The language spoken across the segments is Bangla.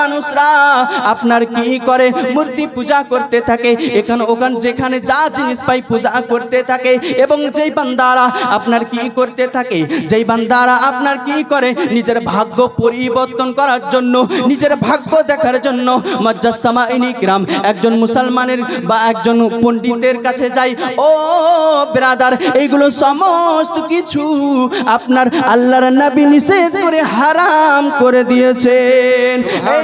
মানুষরা আপনার কি করে? মূর্তি পূজা করতে থাকে এখানে ওখানে যেখানে যা জিনিস পাই পূজা করতে থাকে এবং যেই বান্দারা আপনার কি করতে থাকে যেই বান্দারা আপনার কি করে? নিজের ভাগ্য পরিবর্তন করার জন্য নিজের ভাগ্য দেখার জন্য মজ্জাসমা গ্রাম একজন মুসলমানের বা একজন পণ্ডিতের কাছে যাই ও ব্রাদার এইগুলো সমস্ত কিছু আপনার আল্লাহর নবী নিষেধ করে হারাম করে দিয়েছেন। এই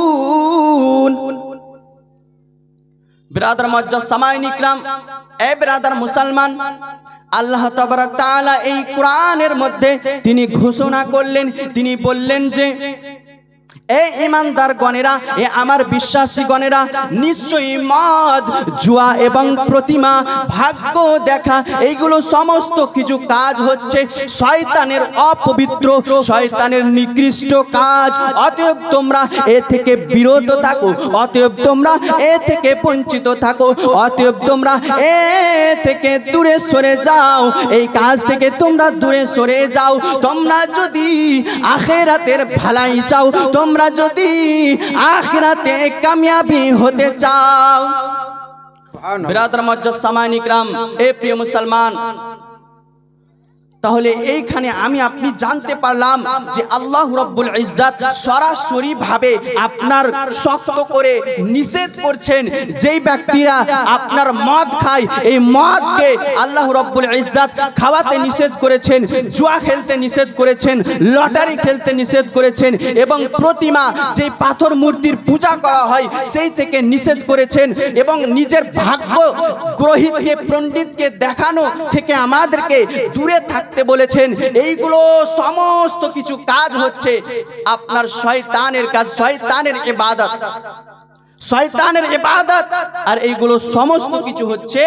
ব্রাদার মজ্জা সামাই ইকরাম। এ ব্রাদার মুসলমান, আল্লাহ তাবারাক তাআলা এই কোরআনের মধ্যে তিনি ঘোষণা করলেন, তিনি বললেন যে এই ইমানদার গণেরা, এ আমার বিশ্বাসী গণেরা, নিশ্চয়ই মদ, জুয়া এবং প্রতিমা, ভাগ্য দেখা, এইগুলো সমস্ত কিছু কাজ হচ্ছে শয়তানের অপবিত্র, শয়তানের নিকৃষ্ট কাজ। অতএব তোমরা এ থেকে বিরত থাকো, অতএব তোমরা এ থেকে বঞ্চিত থাকো, অতএব তোমরা এ থেকে দূরে সরে যাও, এই কাজ থেকে তোমরা দূরে সরে যাও। তোমরা যদি আখেরাতের ভালাই চাও, তোমরা যদি আখেরাতে কামিয়াবি হতে চাও। বিরাদর মজ্জাদ সামাইন ইকরাম এ প্রিয় মুসলমান তাহলে এইখানে আমি আপনি জানতে পারলাম যে আল্লাহ রব্বুল ইজ্জাত সরাসরি ভাবে আপনার শক্ত করে নিষেধ করছেন যেই ব্যক্তিরা আপনার মদ খায়, এই মদকে আল্লাহ রব্বুল ইজ্জাত খাওয়াতে নিষেধ করেছেন, জুয়া খেলতে নিষেধ করেছেন, লটারি খেলতে নিষেধ করেছেন এবং প্রতিমা যে পাথর মূর্তির পূজা করা হয় সেই থেকে নিষেধ করেছেন এবং নিজের ভাগ্য গ্রহিতকে পণ্ডিতকে দেখানো থেকে আমাদেরকে দূরে থাকতে বলেছেন এইগুলো সমস্ত কিছু কাজ হচ্ছে আপনার শয়তানের কাজ শয়তানের ইবাদত। শয়তানের ইবাদত। আর এইগুলো সমস্ত কিছু হচ্ছে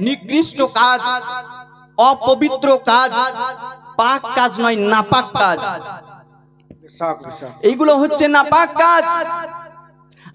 নিকৃষ্ট কাজ অপবিত্র কাজ পাক কাজ নয় নাপাক কাজ। এইগুলো হচ্ছে নাপাক কাজ।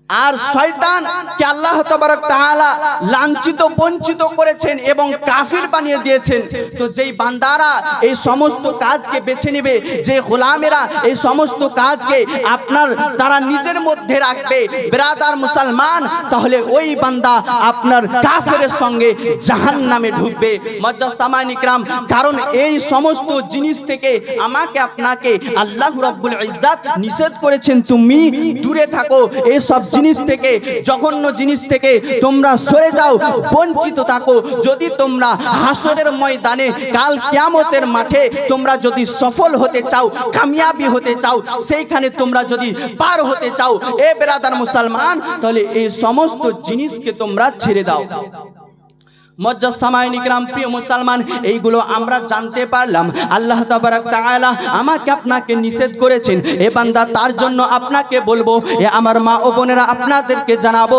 আর শয়তান কে আল্লাহ তাবারক তাআলা লাঞ্ছিত, বঞ্চিত করেছেন এবং কাফির বানিয়ে দিয়েছেন। তো যেই বান্দারা এই সমস্ত কাজকে বেছে নেবে, যে গোলামেরা এই সমস্ত কাজকে আপনার তারা নিজের মধ্যে রাখবে, ব্রাদার মুসলমান, তাহলে ওই বান্দা আপনার কাফের সঙ্গে জাহান্নামে ঢুকবে। মজ্জা সামান ইকরাম কারণ এই সমস্ত জিনিস থেকে আমাকে, আপনাকে আল্লাহ রাব্বুল ইজ্জাত নিষেধ করেছেন। তুমি দূরে থাকো এই সব জিনিস থেকে, জঘন্য জিনিস থেকে তোমরা সরে যাও, বঞ্চিত থাকো। যদি তোমরা হাসরের ময়দানে, কাল কিয়ামতের মাঠে তোমরা যদি সফল হতে চাও, কামিয়াবি হতে চাও, সেইখানে তোমরা যদি পার হতে চাও, এ বেরাদার মুসলমান, তাহলে এই সমস্ত জিনিসকে তোমরা ছেড়ে দাও। প্রিয় মুসলমান, এইগুলো আমরা জানতে পারলাম। আমাকে আপনাকে নিষেধ করেছেন। বান্দা, তার জন্য আপনাকে বলব আমার মা ও বোনেরা আপনাদেরকে জানাব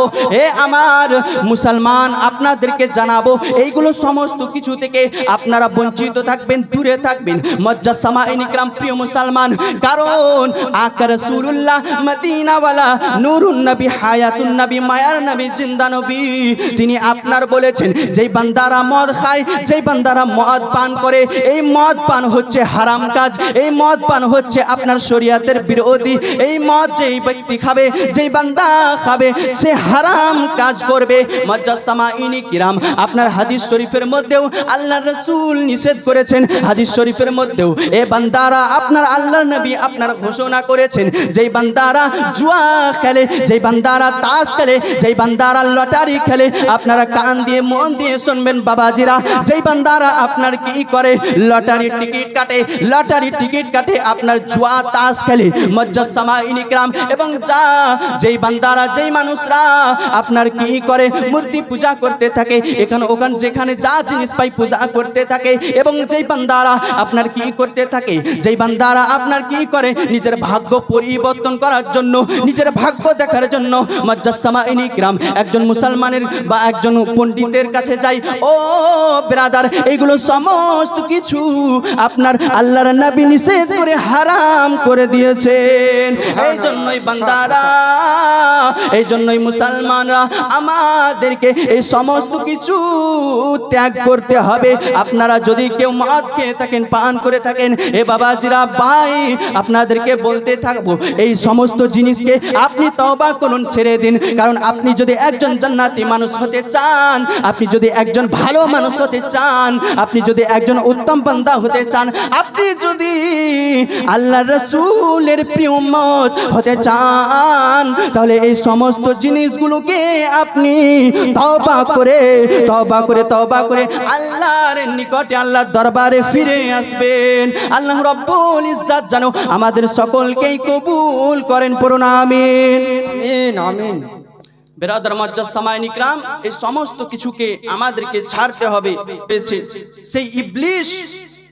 আমার মুসলমান আপনাদেরকে জানাব, এইগুলো সমস্ত কিছু থেকে আপনারা বঞ্চিত থাকবেন, দূরে থাকবেন। ইকরাম প্রিয় মুসলমান, কারণ আকা রাসূলুল্লাহ মদিনাওয়ালা নূরুন নবী, হায়াতুন নবী, মায়ার নবী, জিন্দা নবী, তিনি আপনার বলেছেন যেই বান্দারা মদ খায়, যেই বান্দারা মদ পান করে, এই মদ পান হচ্ছে হারাম কাজ, এই মদ পান হচ্ছে আপনার শরীয়তের বিরোধী। এই মদ যেই ব্যক্তি খাবে, যেই বান্দা খাবে, সে হারাম কাজ করবে। মজ্জাসমা ইনি কিরাম, আপনার হাদিস শরীফের মধ্যেও আল্লাহ রসুল নিষেধ করেছেন। হাদিস শরীফের মধ্যেও, এ বান্দারা, আপনার আল্লাহ নবী আপনার ঘোষণা করেছেন, যেই বান্দারা জুয়া খেলে, যেই বান্দারা তাস খেলে, যেই বান্দারা লটারি খেলে, আপনারা কান দিয়ে মন দিয়ে শুনবেন বাবাজিরা, যেই বান্দারা আপনার কি করে? লটারি টিকিট কাটে লটারি টিকিট কাটে আপনার জুয়া, তাস খেলে, মজ্জাসমা, ইনিকরাম, এবং যা যেই বান্দারা, যেই মানুষরা আপনার কি করে? মূর্তি পূজা করতে থাকে, এখানে ওখানে যেখানে যা জিনিস পাই পূজা করতে থাকে, এবং যেই বান্দারা আপনার কি করতে থাকে? যেই বান্দারা আপনার কি করে? নিজের ভাগ্য পরিবর্তন করার জন্য, নিজের ভাগ্য দেখার জন্য, মজ্জাসমা, ইনিকরাম, একজন মুসলমানের বা একজন পণ্ডিতের কাছে যাই ও ব্রাদার, এগুলো সমস্ত কিছু আপনার আল্লাহর নবী নিষেধ করে হারাম করে দিয়েছেন। এই জন্যই বান্দারা, এই জন্যই মুসলমানরা আমাদেরকে এই সমস্ত কিছু ত্যাগ করতে হবে। আপনারা যদি কেউ মাদ খেয়ে থাকেন, পান করে থাকেন, এ বাবাজিরা, ভাই, আপনাদেরকে বলতে থাকব, এই সমস্ত জিনিসকে আপনি তওবা করুন, ছেড়ে দিন। কারণ আপনি যদি একজন জান্নাতি মানুষ হতে চান, আপনি যদি একজন ভালো মানুষ হতে চান, আপনি যদি একজন উত্তম বান্দা হতে চান, আপনি যদি আল্লাহ রসুলের প্রিয় হতে চান, তাহলে এই সমস্ত জিনিসগুলোকে আপনি তওবা করে তওবা করে তওবা করে আল্লাহর নিকটে, আল্লাহর দরবারে ফিরে আসবেন। আল্লাহ রব্বুল ইজ্জাত জানো, আমাদের সকলকেই কবুল করেন আমিন। আমিন আমিন। বেরাদার মজ্জাদ সামায় নিকরাম এই সমস্ত কিছুকে আমাদেরকে ছাড়তে হবে। সেই ইবলিশ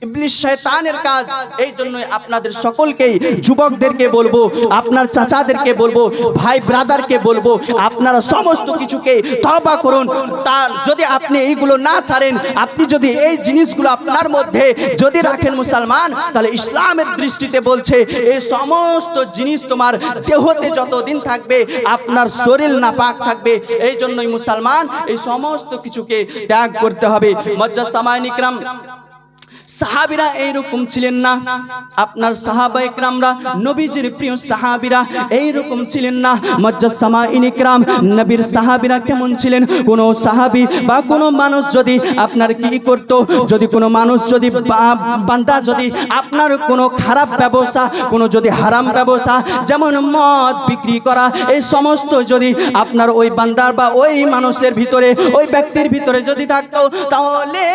ইবলিশ শয়তানের কাজ। এই জন্য আপনাদের সকলকেই, যুবকদেরকে বলব, আপনার চাচাদেরকে বলব, ভাই ব্রাদারকে বলব, আপনারা সমস্ত কিছুকে তওবা করুন। যদি আপনি এইগুলো না ছাড়েন, আপনি যদি এই জিনিসগুলো আপনার মধ্যে যদি রাখেন মুসলমান, তাহলে ইসলামের দৃষ্টিতে বলছে, এই সমস্ত জিনিস তোমার দেহতে যতদিন থাকবে, আপনার শরীর নাপাক থাকবে। এই জন্যই মুসলমান, এই সমস্ত কিছুকে ত্যাগ করতে হবে। মজ্জা সামায়নিকরাম সাহাবিরা এইরকম ছিলেন না। আপনার সাহাবা ইকরামরা নবীজির প্রিয় সাহাবিরা এইরকম ছিলেন না। মজ্জাদ সামা ইনিকরাম, নবীর সাহাবিরা কেমন ছিলেন? কোন সাহাবি বা কোনো মানুষ যদি আপনার কি করত, যদি কোনো মানুষ যদি বান্দা যদি আপনার কোনো খারাপ ব্যবসা, কোনো যদি হারাম ব্যবসা, যেমন মদ বিক্রি করা, এই সমস্ত যদি আপনার ওই বান্দার বা ওই মানুষের ভিতরে, ওই ব্যক্তির ভিতরে যদি থাকতো, তাহলে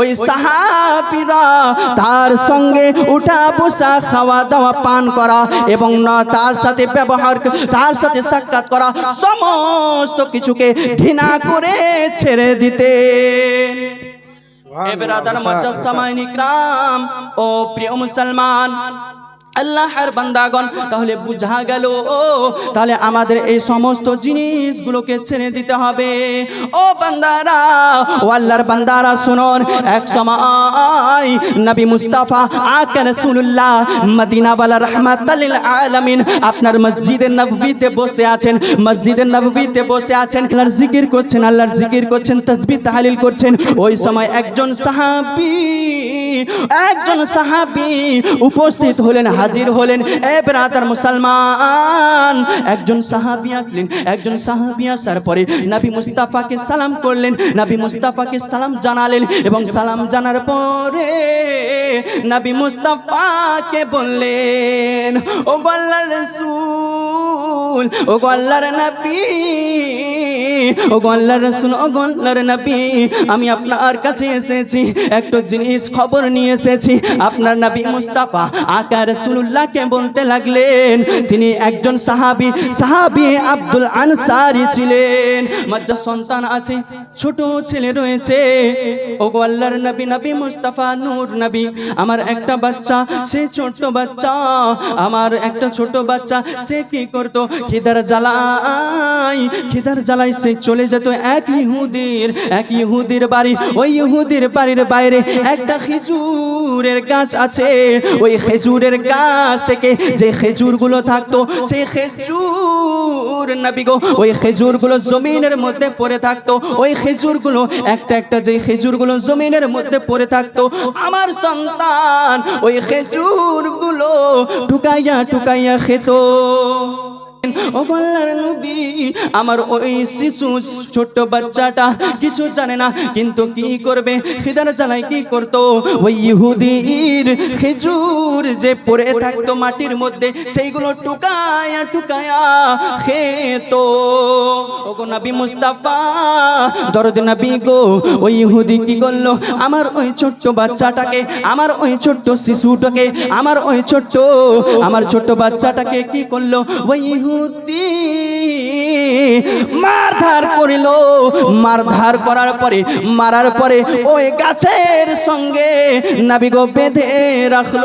ওই সাহাবিরা তার সঙ্গে উঠা বসা খাওয়া দাওয়া পান করা এবং না তার সাথে ব্যবহার তার সাথে সাক্ষাৎ করা সমস্ত কিছুকে ঘৃণা করে ছেড়ে দিতে এবার আদার মজ্জাসামাইন ইকরাম ও প্রিয় মুসলমান আল্লাহর বান্দাগণ, তাহলে বুঝা গেল তাহলে আমাদের এই সমস্ত জিনিসগুলোকে ছেড়ে দিতে হবে। ও বান্দারা, ও আল্লাহর বান্দারা, শুনুন, এক সময় নবী মুস্তাফা আকা রাসূলুল্লাহ মদিনা ওয়ালা রাহমাতাল আলামিন আপনার মসজিদে নববীতে বসে আছেন, মসজিদে নববীতে বসে আছেন, আল্লাহর জিকির করছেন, আল্লাহর জিকির করছেন, তাসবিহ তাহলিল করছেন। ওই সময় একজন সাহাবী একজন সাহাবী উপস্থিত হলেন হাজির হলেন। এ ব্রাদার মুসলমান, একজন সাহাবী আসলেন, একজন সাহাবী আসার পরে নবী মুস্তাফাকে সালাম করলেন, নবী মুস্তাফাকে সালাম জানালেন এবং সালাম জানার পরে নবী মুস্তাফাকে বললেন, ও গল্লার রসুল, ও গল্লার নবী ও গল্লার ও গল্লার আমি আপনার কাছে এসেছি জিনিস খবর নিয়ে এসেছি। আপনার মুস্তাফা রসুল্লাহকে বলতে লাগলেন, তিনি একজন সাহাবি সাহাবি আব্দুল আনসারি ছিলেন। মজ্জা সন্তান আছে, ছোট ছেলে রয়েছে। ও গো আল্লাহর নবী নবী মুস্তাফা নূর নবী, আমার একটা বাচ্চা, সে ছোট বাচ্চা। আমার একটা ছোট বাচ্চা, সে কি করতো? খিদার জ্বালাই খিদার জ্বালাই সে চলে যেত এক ইহুদির এক ইহুদির বাড়ি। ওই ইহুদির বাড়ির বাইরে একটা খেজুরের গাছ আছে। ওই খেজুরের গাছ থেকে যে খেজুরগুলো থাকতো, সেই খেজুর নবী গো, ওই খেজুরগুলো জমিনের মধ্যে পড়ে থাকতো। ওই খেজুরগুলো, একটা একটা যে খেজুরগুলো জমিনের মধ্যে পড়ে থাকতো। আমার সন্তান ওই খেজুরগুলো টুকাইয়া টুকাইয়া খেত। আমার ওই শিশু, ছোট্ট বাচ্চাটা কিছু জানে না, কিন্তু কি করবে? খিদার কি করতো? ওই ইহুদির খেজুর যে পড়ে থাকতো মাটির মধ্যে, সেইগুলো টুকায়া টুকায়া ইহুদি কি করল? আমার ওই ছোট্ট বাচ্চাটাকে, আমার ওই ছোট্ট শিশুটাকে, আমার ওই আমার বাচ্চাটাকে কি করল? ওই মারধার করিল। মারধার করার পরে, মারার পরে ওই গাছের সঙ্গে নাবিগো বেঁধে রাখল।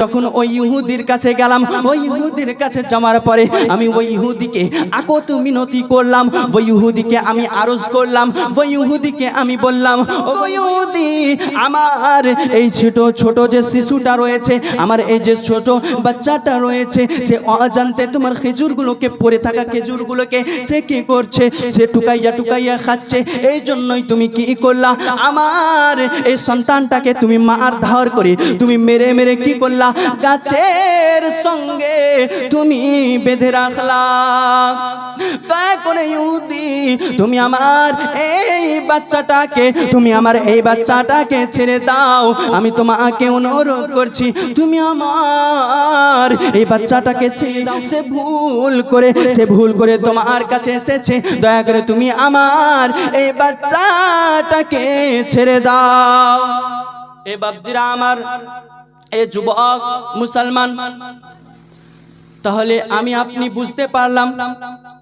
তখন ওই ইহুদির কাছে গেলাম, ওই ইহুদির কাছে যাওয়ার পরে আমি ওই ইহুদিকে আকত মিনতি করলাম। ওই ইহুদিকে আমি আরজ করলাম, ওই ইহুদিকে আমি বললাম, ও ইহুদি আমার এই ছোট ছোট যে শিশুটা রয়েছে, আমার এই যে ছোট বাচ্চাটা রয়েছে, সে অজান্তে তোমার খেজুরগুলোকে পড়ে থাকা খেজুরগুলোকে সে কি করছে? সে টুকাইয়া টুকাইয়া খাচ্ছে। এই জন্যই তুমি কি করলা? আমার এই সন্তানটাকে তুমি মার ধার করে তুমি মেরে মেরে কি করলা? গাছের সঙ্গে তুমি বেঁধে রাখলা। করে তুমি আমার এই বাচ্চাটাকে, তুমি আমার এই বাচ্চাটাকে ছেড়ে দাও। আমি তোমাকে অনুরোধ করছি, তুমি আমার এই বাচ্চাটাকে ছেড়ে দাও। সে ভুল করে, সে ভুল করে তোমার কাছে এসেছে। দয়া করে তুমি আমার এই বাচ্চাটাকে ছেড়ে দাও। এ বাবজিরা আমার, এ যুবক মুসলমান তাহলে আমি আপনি বুঝতে পারলাম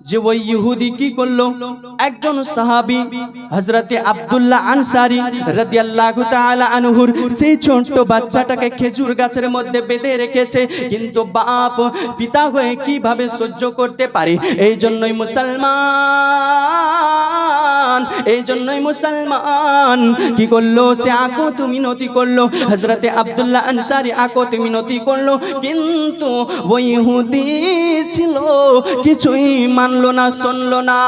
যে ওই ইহুদি কি করল? একজন সাহাবি হজরতে আবদুল্লাহ আনসারি রাদিয়াল্লাহু আনহুর সেই ছোট্ট বাচ্চাটাকে খেজুর গাছের মধ্যে বেঁধে রেখেছে। কিন্তু বাপ পিতা হয়ে কীভাবে সহ্য করতে পারে? এই জন্যই মুসলমান এই জন্যই মুসলমান। কি করল? সে আকো, তুমি নতি করল। হযরতে আব্দুল্লাহ আকো, তুমি নতি করল। কিন্তু ওই হুদি ছিল, কিছুই মানলো না, শুনলো না।